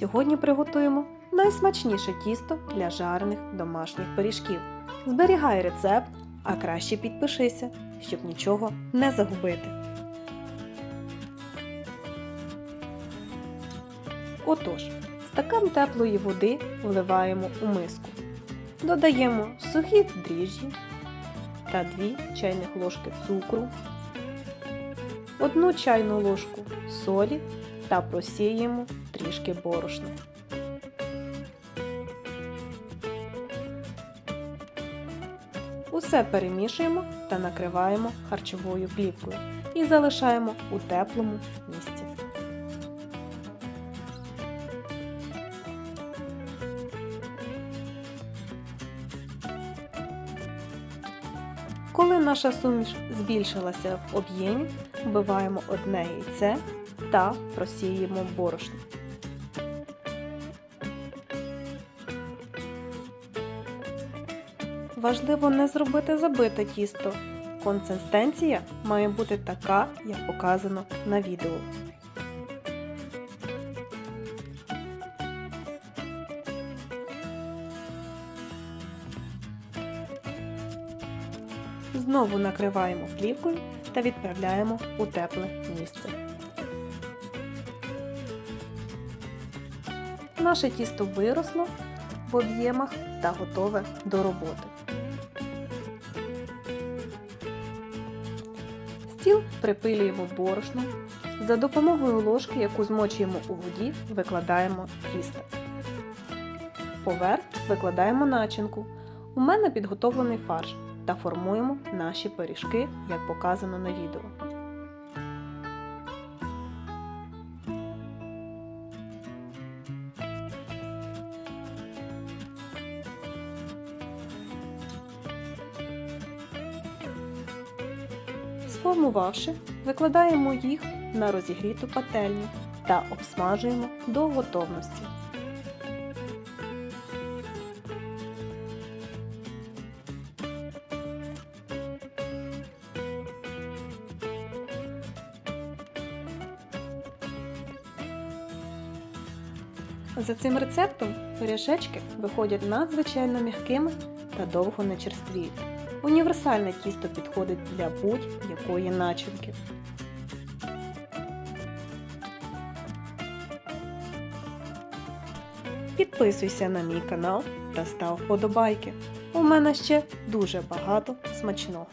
Сьогодні приготуємо найсмачніше тісто для жарених домашніх пиріжків. Зберігай рецепт, а краще підпишися, щоб нічого не загубити. Отож, стакан теплої води вливаємо у миску. Додаємо сухі дріжджі та 2 чайних ложки цукру, 1 чайну ложку солі та просіємо трішки борошна. Усе перемішуємо та накриваємо харчовою плівкою і залишаємо у теплому місці. Коли наша суміш збільшилася в об'ємі, вбиваємо одне яйце та просіємо борошно. Важливо не зробити забите тісто. Консистенція має бути така, як показано на відео. Знову накриваємо плівкою та відправляємо у тепле місце. Наше тісто виросло в об'ємах та готове до роботи. Стіл припилюємо борошном. За допомогою ложки, яку змочуємо у воді, викладаємо тісто. Поверх викладаємо начинку. У мене підготовлений фарш та формуємо наші пиріжки, як показано на відео. Сформувавши, викладаємо їх на розігріту пательню та обсмажуємо до готовності. За цим рецептом пиріжечки виходять надзвичайно м'якими та довго не черствіють. Універсальне тісто підходить для будь-якої начинки. Підписуйся на мій канал та став вподобайки. У мене ще дуже багато смачного.